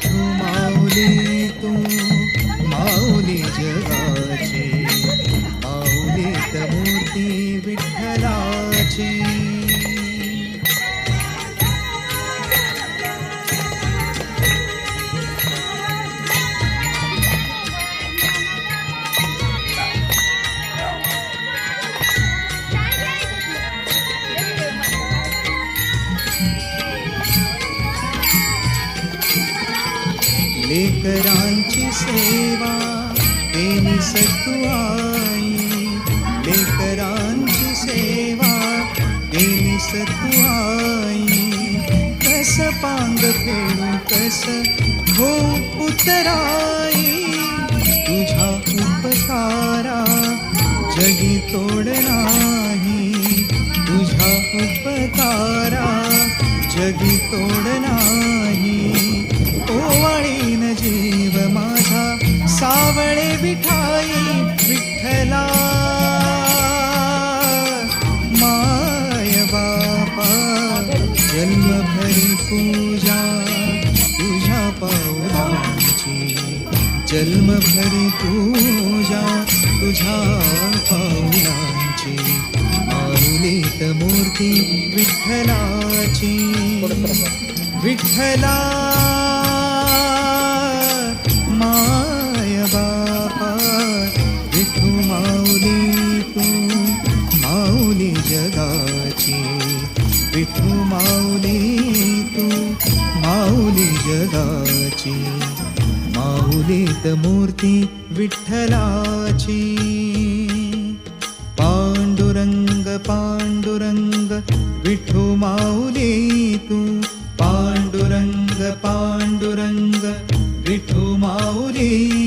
विठू माऊली तू माऊली जगा. लेकर सेवा तेनी सतुआई। लेकर सेवा तेनी सतुआई। कस पांग पेड़ कस हो उतराई। तुझा उपकारा, जगी तोड़ना जन्मभरी पूजा तुझ्या पावलांची जन्मभरी पूजा तुझ्या पावलांची माऊलीत मूर्ती विठ्ठलाची। विठ्ठला विठू माऊली तू माऊली जगाची. मूर्ती विठ्ठलाची. विठू माऊली तू. पांडुरंग पांडुरंग विठू माऊली